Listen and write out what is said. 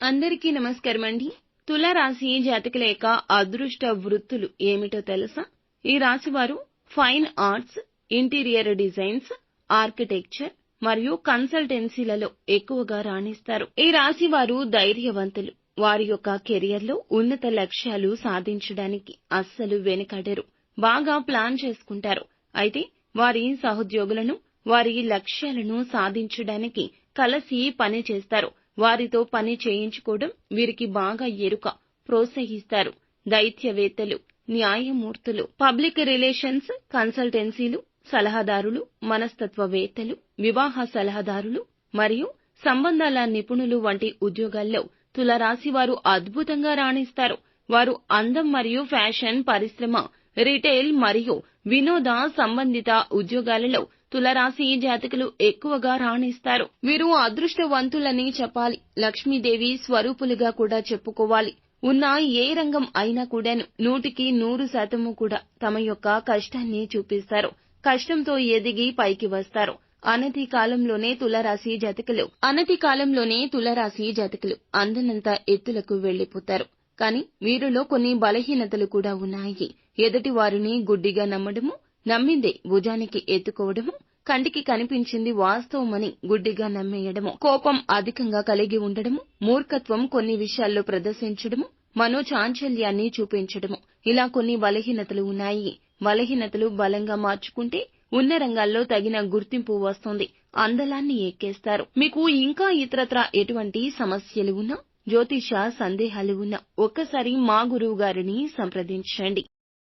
అందరికీ నమస్కారం అండి తులారాశి జాతకుల యొక్క అదృష్ట వృత్తులు ఏమిటో తెలుసా? ఈ రాశి వారు fine arts interior designs architecture మరియు కన్సల్టెన్సీలలో ఎక్కువగా రాణిస్తారు. ఈ రాశి వారు ధైర్యవంతులు. వారి యొక్క కెరియర్లో ఉన్నత లక్ష్యాలు సాధించడానికి అస్సలు వెనుకడరు. బాగా ప్లాన్ చేసుకుంటారు. అయితే వారి సహోద్యోగులను వారి లక్ష్యాలను సాధించడానికి కలిసి పని చేస్తారు. వారితో పని చేయించుకోవడం వీరికి బాగా ఎరుక ప్రోత్సహిస్తారు. దైత్యవేత్తలు న్యాయమూర్తులు పబ్లిక్ రిలేషన్స్ కన్సల్టెన్సీలు సలహాదారులు మనస్తత్వవేత్తలు వివాహ సలహాదారులు మరియు సంబంధాల నిపుణులు వంటి ఉద్యోగాల్లో తులరాశి వారు అద్భుతంగా రాణిస్తారు. వారు అందం మరియు ఫ్యాషన్ పరిశ్రమ రిటైల్ మరియు వినోద సంబంధిత ఉద్యోగాలలో తులరాశి జాతకులు ఎక్కువగా రాణిస్తారు. వీరు అదృష్టవంతులని చెప్పాలి. లక్ష్మీదేవి స్వరూపులుగా కూడా చెప్పుకోవాలి. ఉన్న ఏ రంగం అయినా కూడాను నూటికి నూరు శాతము కూడా తమ యొక్క కష్టాన్ని చూపిస్తారు. కష్టంతో ఎదిగి పైకి వస్తారు. అనతి కాలంలోనే తులరాశి జాతకులు. అనతి కాలంలోనే తులరాశి జాతకులు అందనంత ఎత్తులకు వెళ్ళిపోతారు కానీ వీరిలో కొన్ని బలహీనతలు కూడా ఉన్నాయి. ఎదుటి వారిని గుడ్డిగా నమ్మడము నమ్మిందే భుజానికి ఎత్తుకోవడము కంటికి కనిపించింది వాస్తవమని గుడ్డిగా నమ్మేయడము కోపం అధికంగా కలిగి ఉండడము మూర్ఖత్వం కొన్ని విషయాల్లో ప్రదర్శించడము మనోచాంచల్యాన్ని చూపించడము ఇలా కొన్ని బలహీనతలు ఉన్నాయి. బలహీనతలు బలంగా మార్చుకుంటే ఉన్న రంగాల్లో తగిన గుర్తింపు వస్తుంది. అందలాన్ని ఎక్కేస్తారు. మీకు ఇంకా ఇతరత్రా ఎటువంటి సమస్యలు ఉన్నా జ్యోతిష సందేహాలు ఉన్నా ఒక్కసారి మా గురువు గారిని సంప్రదించండి.